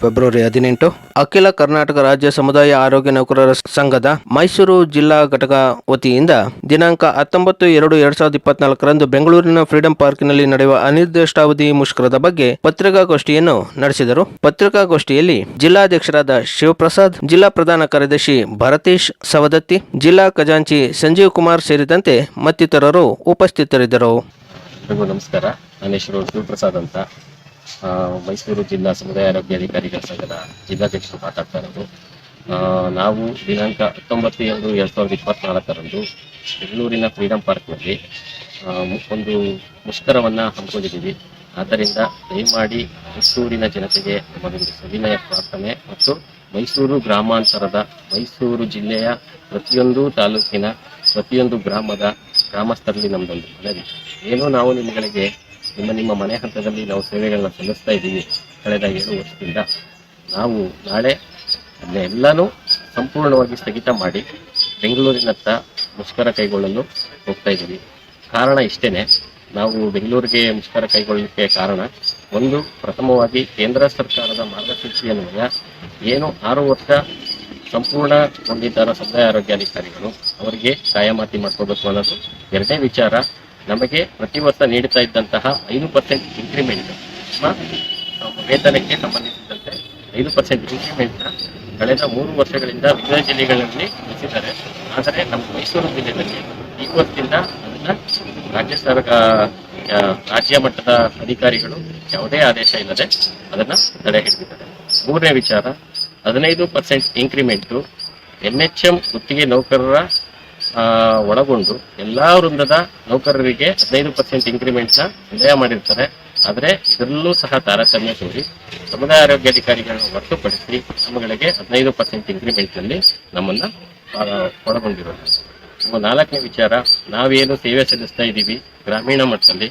February ಹದಿನೆಂಟು, ಅಖಿಲ ಕರ್ನಾಟಕ ರಾಜ್ಯ ಸಮುದಾಯ ಆರೋಗ್ಯ ನೌಕರರ ಸಂಘದ ಮೈಸೂರು ಜಿಲ್ಲಾ ಘಟಕ ವತಿಯಿಂದ ದಿನಾಂಕ ಹತ್ತೊಂಬತ್ತು ಎರಡು ಎರಡ್ ಸಾವಿರದ ಇಪ್ಪತ್ನಾಲ್ಕರಂದು ಬೆಂಗಳೂರಿನ ಫ್ರೀಡಂ ಪಾರ್ಕಿನಲ್ಲಿ ನಡೆಯುವ ಅನಿರ್ದಿಷ್ಟಾವಧಿ ಮುಷ್ಕರದ ಬಗ್ಗೆ ಪತ್ರಿಕಾಗೋಷ್ಠಿಯನ್ನು ನಡೆಸಿದರು. ಪತ್ರಿಕಾಗೋಷ್ಠಿಯಲ್ಲಿ ಜಿಲ್ಲಾಧ್ಯಕ್ಷರಾದ ಶಿವಪ್ರಸಾದ್, ಜಿಲ್ಲಾ ಪ್ರಧಾನ ಕಾರ್ಯದರ್ಶಿ ಭರತೇಶ್ ಸವದತ್ತಿ, ಜಿಲ್ಲಾ ಖಜಾಂಚಿ ಸಂಜೀವ್ ಕುಮಾರ್ ಸೇರಿದಂತೆ ಮತ್ತಿತರರು ಉಪಸ್ಥಿತರಿದ್ದರು. ನಮಸ್ಕಾರ. ನನ್ನ ಶಿವಪ್ರಸಾದ್ ಅಂತ. ಮೈಸೂರು ಜಿಲ್ಲಾ ಸಮುದಾಯ ಆರೋಗ್ಯ ಅಧಿಕಾರಿಗಳ ಸಂಘದ ಜಿಲ್ಲಾಧ್ಯಕ್ಷರು ಮಾತಾಡ್ತಾ ಇರೋದು. ನಾವು ದಿನಾಂಕ ಹತ್ತೊಂಬತ್ತು ಎರಡು ಎರಡು ಸಾವಿರದ ಇಪ್ಪತ್ನಾಲ್ಕರಂದು ಬೆಂಗಳೂರಿನ ಫ್ರೀಡಂ ಪಾರ್ಕ್ನಲ್ಲಿ ಒಂದು ಮುಷ್ಕರವನ್ನು ಹಮ್ಮಿಕೊಂಡಿದ್ದೀವಿ. ಆದ್ದರಿಂದ ದಯಮಾಡಿ ಮೈಸೂರಿನ ಜನತೆಗೆ ನಮ್ಮದೊಂದು ಸವಿನಯ ಪ್ರಾರ್ಥನೆ ಮತ್ತು ಮೈಸೂರು ಗ್ರಾಮಾಂತರದ, ಮೈಸೂರು ಜಿಲ್ಲೆಯ ಪ್ರತಿಯೊಂದು ತಾಲೂಕಿನ ಪ್ರತಿಯೊಂದು ಗ್ರಾಮದ ಗ್ರಾಮಸ್ಥರಲ್ಲಿ ನಮ್ಮದೊಂದು ಮನವಿ. ಏನೋ ನಾವು ನಿಮ್ಮಗಳಿಗೆ ನಿಮ್ಮ ನಿಮ್ಮ ಮನೆ ಹಂತದಲ್ಲಿ ನಾವು ಸೇವೆಗಳನ್ನ ಸಲ್ಲಿಸ್ತಾ ಇದ್ದೀವಿ ಕಳೆದ ಏಳು ವರ್ಷದಿಂದ. ನಾವು ನಾಳೆ ಅದನ್ನೆಲ್ಲನೂ ಸಂಪೂರ್ಣವಾಗಿ ಸ್ಥಗಿತ ಮಾಡಿ ಬೆಂಗಳೂರಿನತ್ತ ಮುಷ್ಕರ ಕೈಗೊಳ್ಳಲು ಹೋಗ್ತಾ ಇದ್ದೀವಿ. ಕಾರಣ ಇಷ್ಟೇನೆ. ನಾವು ಬೆಂಗಳೂರಿಗೆ ಮುಷ್ಕರ ಕೈಗೊಳ್ಳಲಿಕ್ಕೆ ಕಾರಣ ಒಂದು, ಪ್ರಥಮವಾಗಿ ಕೇಂದ್ರ ಸರ್ಕಾರದ ಮಾರ್ಗಸೂಚಿಯನ್ವಯ ಏನು ಆರು ವರ್ಷ ಸಂಪೂರ್ಣ ಹೊಂದಿದ್ದಾರೆ ಸಮುದಾಯ ಆರೋಗ್ಯಾಧಿಕಾರಿಗಳು ಅವರಿಗೆ ಕಾಯಮಾತಿ ಮಾಡ್ಕೋಬೇಕು ಅನ್ನೋದು ಎರಡನೇ ವಿಚಾರ. ನಮಗೆ ಪ್ರತಿ ವರ್ಷ ನೀಡುತ್ತಾ ಇದ್ದಂತಹ ಐದು ಪರ್ಸೆಂಟ್ ಇನ್ಕ್ರಿಮೆಂಟ್ ವೇತನಕ್ಕೆ ಸಂಬಂಧಿಸಿದಂತೆ ಐದು ಪರ್ಸೆಂಟ್ ಇನ್ಕ್ರಿಮೆಂಟ್ನ ಕಳೆದ ಮೂರು ವರ್ಷಗಳಿಂದ ವಿವಿಧ ಜಿಲ್ಲೆಗಳಲ್ಲಿ ಮುಚ್ಚಿದ್ದಾರೆ ಆದರೆ ನಮ್ಮ ಮೈಸೂರು ಜಿಲ್ಲೆಯಲ್ಲಿ ಈ ವರ್ಷದಿಂದ ಅದನ್ನ ರಾಜ್ಯ ಸರ್ಕಾರ ರಾಜ್ಯ ಮಟ್ಟದ ಅಧಿಕಾರಿಗಳು ಯಾವುದೇ ಆದೇಶ ಇಲ್ಲದೆ ಅದನ್ನ ತಡೆ ಹಿಡಿದಿದ್ದಾರೆ. ಮೂರನೇ ವಿಚಾರ, ಹದಿನೈದು percent increment N H M ಗುತ್ತಿಗೆ ನೌಕರರ ಒಳಗೊಂಡು ಎಲ್ಲಾ ವೃಂದದ ನೌಕರರಿಗೆ ಹದಿನೈದು ಪರ್ಸೆಂಟ್ ಇನ್ಕ್ರಿಮೆಂಟ್ನ ಸಂದೇಹ ಮಾಡಿರ್ತಾರೆ. ಆದರೆ ಇದರಲ್ಲೂ ಸಹ ತಾರತಮ್ಯ ತೋರಿ, ಸಮುದಾಯ ಆರೋಗ್ಯಾಧಿಕಾರಿಗಳನ್ನು ಹೊರತುಪಡಿಸಿ ನಮ್ಮಗಳಿಗೆ ಹದಿನೈದು ಪರ್ಸೆಂಟ್ ಇನ್ಕ್ರಿಮೆಂಟ್ನಲ್ಲಿ ನಮ್ಮನ್ನ ಒಳಗೊಂಡಿರೋದು. ನಮ್ಮ ನಾಲ್ಕನೇ ವಿಚಾರ, ನಾವೇನು ಸೇವೆ ಸಲ್ಲಿಸ್ತಾ ಇದ್ದೀವಿ ಗ್ರಾಮೀಣ ಮಟ್ಟದಲ್ಲಿ,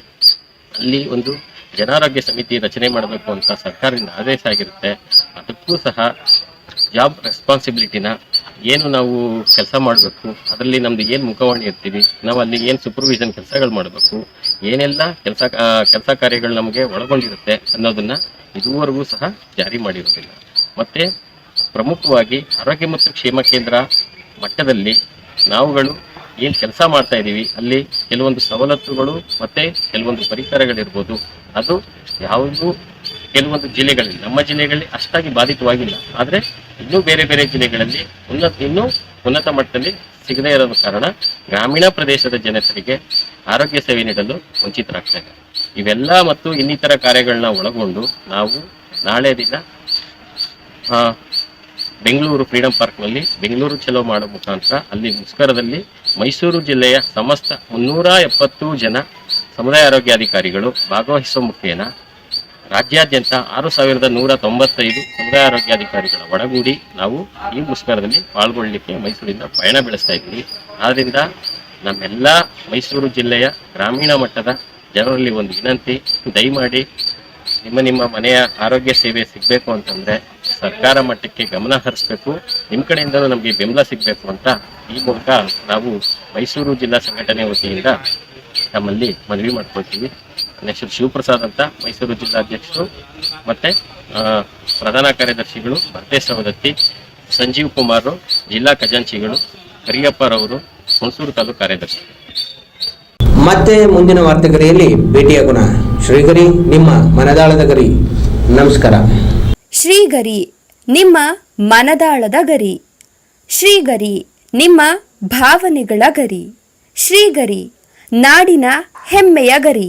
ಅಲ್ಲಿ ಒಂದು ಜನಾರೋಗ್ಯ ಸಮಿತಿ ರಚನೆ ಮಾಡಬೇಕು ಅಂತ ಸರ್ಕಾರದಿಂದ ಆದೇಶ ಆಗಿರುತ್ತೆ. ಅದಕ್ಕೂ ಸಹ ಜಾಬ್ ರೆಸ್ಪಾನ್ಸಿಬಿಲಿಟಿನ ಏನು ನಾವು ಕೆಲಸ ಮಾಡಬೇಕು, ಅದರಲ್ಲಿ ನಮ್ದು ಏನು ಮುಖವಾಣಿ ಇರ್ತೀವಿ, ನಾವು ಅಲ್ಲಿ ಏನು ಸೂಪರ್ವಿಷನ್ ಕೆಲಸಗಳು ಮಾಡಬೇಕು, ಏನೆಲ್ಲ ಕೆಲಸ ಕೆಲಸ ಕಾರ್ಯಗಳು ನಮಗೆ ಒಳಗೊಂಡಿರುತ್ತೆ ಅನ್ನೋದನ್ನ ಇದುವರೆಗೂ ಸಹ ಜಾರಿ ಮಾಡಿರೋದಿಲ್ಲ. ಮತ್ತೆ ಪ್ರಮುಖವಾಗಿ ಆರೋಗ್ಯ ಮತ್ತು ಕ್ಷೇಮ ಕೇಂದ್ರ ಮಟ್ಟದಲ್ಲಿ ನಾವುಗಳು ಏನು ಕೆಲಸ ಮಾಡ್ತಾ ಇದ್ದೀವಿ ಅಲ್ಲಿ ಕೆಲವೊಂದು ಸವಲತ್ತುಗಳು ಮತ್ತೆ ಕೆಲವೊಂದು ಪರಿಕರಗಳಿರ್ಬೋದು, ಅದು ಯಾವುದು ಕೆಲವೊಂದು ಜಿಲ್ಲೆಗಳಲ್ಲಿ, ನಮ್ಮ ಜಿಲ್ಲೆಗಳಲ್ಲಿ ಅಷ್ಟಾಗಿ ಬಾಧಿತವಾಗಿಲ್ಲ. ಆದರೆ ಇನ್ನೂ ಬೇರೆ ಬೇರೆ ಜಿಲ್ಲೆಗಳಲ್ಲಿ ಉನ್ನತ, ಇನ್ನೂ ಉನ್ನತ ಮಟ್ಟದಲ್ಲಿ ಸಿಗದೇ ಇರೋದ ಕಾರಣ ಗ್ರಾಮೀಣ ಪ್ರದೇಶದ ಜನತೆಗೆ ಆರೋಗ್ಯ ಸೇವೆ ನೀಡಲು ವಂಚಿತರಾಗ್ತಾ ಇದ್ದಾರೆ. ಇವೆಲ್ಲ ಮತ್ತು ಇನ್ನಿತರ ಕಾರ್ಯಗಳನ್ನ ಒಳಗೊಂಡು ನಾವು ನಾಳೆ ದಿನ ಬೆಂಗಳೂರು ಫ್ರೀಡಂ ಪಾರ್ಕ್ನಲ್ಲಿ ಬೆಂಗಳೂರು ಚಲೋ ಮಾಡೋ ಮುಖಾಂತರ ಅಲ್ಲಿ ಮುಸ್ಕರದಲ್ಲಿ ಮೈಸೂರು ಜಿಲ್ಲೆಯ ಸಮಸ್ತ ಮುನ್ನೂರ ಎಪ್ಪತ್ತು ಜನ ಸಮುದಾಯ ಆರೋಗ್ಯಾಧಿಕಾರಿಗಳು ಭಾಗವಹಿಸುವ ಮುಖೇನ ರಾಜ್ಯಾದ್ಯಂತ ಆರು ಸಾವಿರದ ನೂರ ತೊಂಬತ್ತೈದು ಸಮುದಾಯ ಆರೋಗ್ಯಾಧಿಕಾರಿಗಳ ಒಡಗೂಡಿ ನಾವು ಈ ಮುಷ್ಕರದಲ್ಲಿ ಪಾಲ್ಗೊಳ್ಳಲಿಕ್ಕೆ ಮೈಸೂರಿಂದ ಪಯಣ ಬೆಳೆಸ್ತಾ ಇದ್ದೀವಿ. ಆದ್ದರಿಂದ ನಮ್ಮೆಲ್ಲ ಮೈಸೂರು ಜಿಲ್ಲೆಯ ಗ್ರಾಮೀಣ ಮಟ್ಟದ ಜನರಲ್ಲಿ ಒಂದು ವಿನಂತಿ, ದಯಮಾಡಿ ನಿಮ್ಮ ನಿಮ್ಮ ಮನೆಯ ಆರೋಗ್ಯ ಸೇವೆ ಸಿಗಬೇಕು ಅಂತಂದರೆ ಸರ್ಕಾರ ಮಟ್ಟಕ್ಕೆ ಗಮನ ಹರಿಸ್ಬೇಕು ನಿಮ್ಮ ಕಡೆಯಿಂದಲೂ ನಮಗೆ ಬೆಂಬಲ ಸಿಗಬೇಕು ಅಂತ ಈ ಮೂಲಕ ನಾವು ಮೈಸೂರು ಜಿಲ್ಲಾ ಸಂಘಟನೆ ವತಿಯಿಂದ ನಮ್ಮಲ್ಲಿ ಮನವಿ ಮಾಡ್ಕೊಳ್ತೀವಿ. ಹೆಸರು ಶಿವಪ್ರಸಾದ್ ಅಂತ ಮೈಸೂರು ಜಿಲ್ಲಾಧ್ಯಕ್ಷರು ಮತ್ತೆ ಆ, ಪ್ರಧಾನ ಕಾರ್ಯದರ್ಶಿಗಳು ಭರತೇಶ್ ಸವದತ್ತಿ ಸಂಜೀವ್ ಕುಮಾರ್ ಜಿಲ್ಲಾ ಖಜಾಂಚಿಗಳು ಕರಿಯಪ್ಪರವರು ಹುಣಸೂರು ತಾಲೂಕು ಕಾರ್ಯದರ್ಶಿ. ಮತ್ತೆ ಮುಂದಿನ ವಾರ್ತೆಗರಿಯಲ್ಲಿ ಭೇಟಿಯಾಗೋಣ ಶ್ರೀಗರಿ ನಿಮ್ಮ ಮನದಾಳದ ಗರಿ. ನಮಸ್ಕಾರ. ಶ್ರೀಗರಿ ನಿಮ್ಮ ಮನದಾಳದ ಗರಿ. ಶ್ರೀಗರಿ ನಿಮ್ಮ ಭಾವನೆಗಳ ಗರಿ. ಶ್ರೀಗರಿ ನಾಡಿನ ಹೆಮ್ಮೆಯ ಗರಿ.